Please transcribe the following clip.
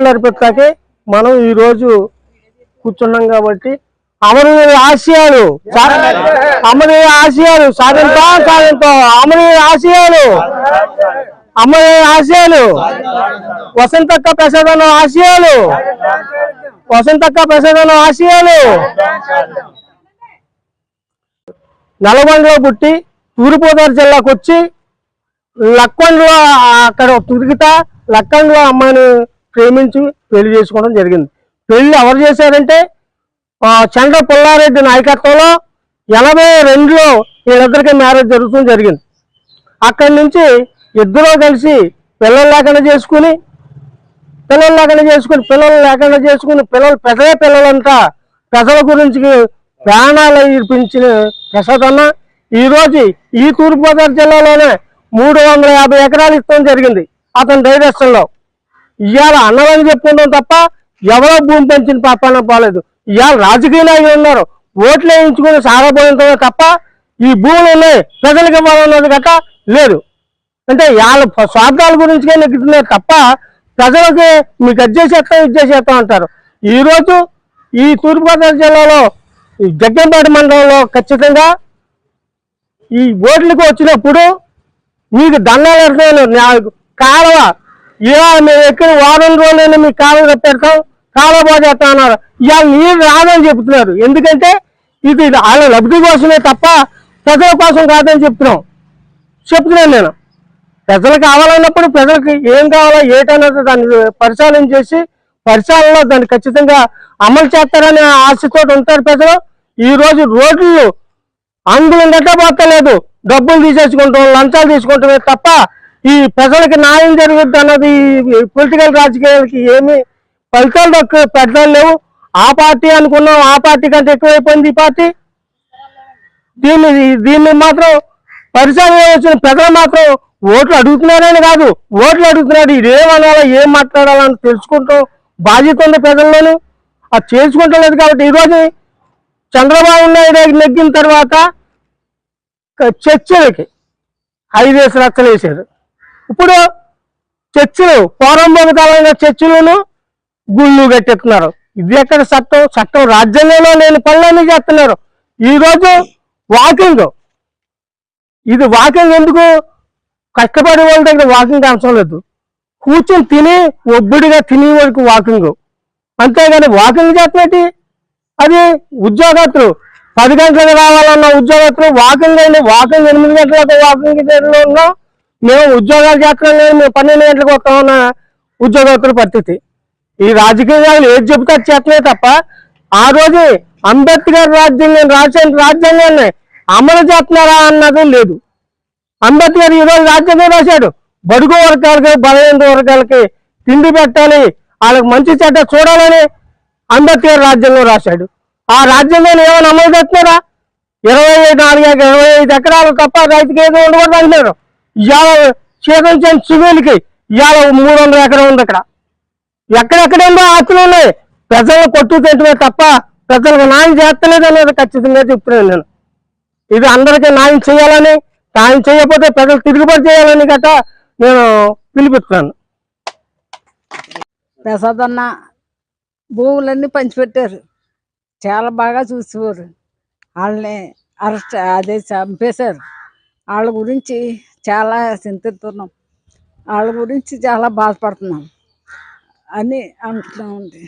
నడిపించడానికి మనం ఈ రోజు కూర్చున్నాం కాబట్టి అమరవీర ఆశయాలు సా- అమరవీర ఆశయాలు సాధంతో సాధంతో అమరవీర ఆశయాలు అమరవీర ఆశయాలు వసంతక్క ప్రసాదం ఆశయాలు వసంతక్క ప్రసాదం ఆశయాలు. నల్గొండలో పుట్టి తూర్పుగోదావరి జిల్లాకు వచ్చి లక్కొండలో అక్కడ తిరుగుతా లక్కొండలో అమ్మాయిని ప్రేమించి పెళ్ళి చేసుకోవడం జరిగింది. పెళ్ళి ఎవరు చేశారంటే ఆ, చంద్ర పుల్లారెడ్డి నాయకత్వంలో ఎనభై రెండులో వీళ్ళిద్దరికి మ్యారేజ్ జరుగుతుంది జరిగింది. అక్కడి నుంచి ఇద్దరు కలిసి పిల్లలు లేకుండా చేసుకుని పిల్లలు లేకుండా చేసుకుని పిల్లలు లేకుండా చేసుకుని పిల్లలు పెద్దలే పిల్లలంతా ప్రజల గురించి ప్రాణాలు ఇర్పించిన ప్రసాద్ అన్న ఈరోజు ఈ తూర్పుగోదావరి జిల్లాలోనే మూడు వందల యాభై ఎకరాలు ఇస్తాం జరిగింది. అతని డైరెక్షన్లో ఇవాళ అన్నదని చెప్పుకుంటాం తప్ప ఎవరో భూమి పెంచిన పాపాన పోలేదు. ఇవాళ రాజకీయ నాయకులు ఉన్నారు. ఓట్లు వేయించుకుని సాగబోయింటమే తప్ప ఈ భూములు ఉన్నాయి. ప్రజలకు ఇవ్వాలన్నది గట లేదు. అంటే వాళ్ళ స్వార్థాల గురించి నెగ్గుతున్నారు తప్ప ప్రజలకి మీకు అది చేసేస్తాం ఇది చేసేస్తాం అంటారు. ఈ ఈ తూర్పుగోదావరి జిల్లాలో ఈ జగ్గంపేట మండలంలో ఖచ్చితంగా ఈ ఓట్లకు వచ్చినప్పుడు మీకు దండాలు ఎడతాను నా- కాలువ ఇలా మేము ఎక్కడ వారం రోజులైనా మీకు కాలం పెడతాం కాలం పోజేస్తాం అన్నారు. ఇవాళ నీరు రాదని చెప్తున్నారు. ఎందుకంటే ఇది వాళ్ళ లబ్ధి కోసమే తప్ప ప్రజల కోసం కాదని చెప్తున్నాం. చెప్తున్నాను నేను. ప్రజలు కావాలన్నప్పుడు ప్రజలకు ఏం కావాలో ఏటన్నది దాన్ని పరిశీలన చేసి పరిశీలనలో దాన్ని ఖచ్చితంగా అమలు చేస్తారనే ఆశతో ఉంటారు ప్రజలు. ఈ రోజు రోడ్లు అందులో గట్టబోతలేదు డబ్బులు తీసేసుకుంటాం లంచాలు తీసుకుంటామే తప్ప ఈ ప్రజలకు న్యాయం జరుగుద్ది అన్నది పొలిటికల్ రాజకీయాలకి ఏమి ఫలితాలు దక్కు పెట్టడం లేవు. ఆ పార్టీ అనుకున్నాం ఆ పార్టీ కంటే ఎక్కువైపోయింది ఈ పార్టీ. దీన్ని దీన్ని మాత్రం పరిశ్రమ వచ్చిన ప్రజలు మాత్రం ఓట్లు అడుగుతున్నారని కాదు ఓట్లు అడుగుతున్నాడు ఇదేమనాలో ఏం మాట్లాడాలని తెలుసుకుంటాం. బాధ్యత ఉంది ప్రజల్లోనూ. అది చేసుకుంటలేదు కాబట్టి ఈరోజు చంద్రబాబు నాయుడు నెగ్గిన తర్వాత చర్చలకి ఐదేసి లక్షలు వేశారు. ఇప్పుడు చర్చలు కాలమైన చర్చిలను గుళ్ళు కట్టెత్తున్నారు ఇది ఎక్కడ చట్టం? చట్టం రాజ్యాంగంలో లేని పనులన్నీ చేస్తున్నారు. ఈ రోజు వాకింగ్. ఇది వాకింగ్ ఎందుకు? కష్టపడే వాళ్ళ దగ్గర వాకింగ్ అవసరం లేదు. కూర్చొని తిని ఒబ్బుడిగా తినే వరకు వాకింగ్. అంతేగాని వాకింగ్ చేస్తున్నట్టు అది ఉద్యోగస్తులు. పది గంటలకు రావాలన్న ఉద్యోగస్తులు వాకింగ్ అయింది వాకింగ్ ఎనిమిది గంటలకు వాకింగ్లో మేము ఉద్యోగాలు చేస్తున్నాం కానీ మేము పన్నెండు గంటలకు వస్తామన్న ఉద్యోగస్తుల పరిస్థితి. ఈ రాజకీయాలు ఏది చెబితే అది చేస్తున్నాయి తప్ప ఆ రోజు అంబేద్కర్ రాజ్యాంగం రాసిన రాజ్యాంగాన్ని అమలు చేస్తున్నారా అన్నది లేదు. అంబేద్కర్ ఈరోజు రాజ్యాంగం రాశాడు. బడుగు వర్గాలకి బలహీన వర్గాలకి తిండి పెట్టాలి వాళ్ళకి మంచి చెడ్డ చూడాలని అంబేద్కర్ రాజ్యాంగం రాశాడు. ఆ రాజ్యాంగాన్ని ఏమైనా అమలు చేస్తున్నారా? ఇరవై ఐదు నాలుగు ఇరవై ఐదు ఎకరాలు తప్ప రైతుకి ఏదో ఉండకూడదు అంటున్నారు. ఇవాళ చేతించిన సివిల్కి ఇవాళ మూడు వందల ఎకరం ఉంది అక్కడ. ఎక్కడెక్కడేందో ఆస్తులు ఉన్నాయి. ప్రజలను కొట్టు తింటమే తప్ప ప్రజలకు న్యాయం చేస్తలేదు అనేది ఖచ్చితంగా చెప్తున్నాను నేను. ఇది అందరికీ న్యాయం చేయాలని న్యాయం చేయకపోతే ప్రజలు తిరుగుబాటు చేయాలని గట నేను పిలిపిస్తున్నాను ప్రసాద్ అన్న భూములన్నీ పంచిపెట్టారు. చాలా బాగా చూసేవారు. వాళ్ళని అరెస్ట్ అదే చంపేశారు. వాళ్ళ గురించి చాలా చింతిస్తున్నాం. వాళ్ళ గురించి చాలా బాధపడుతున్నాం. అని అనుకుంటా ఉంది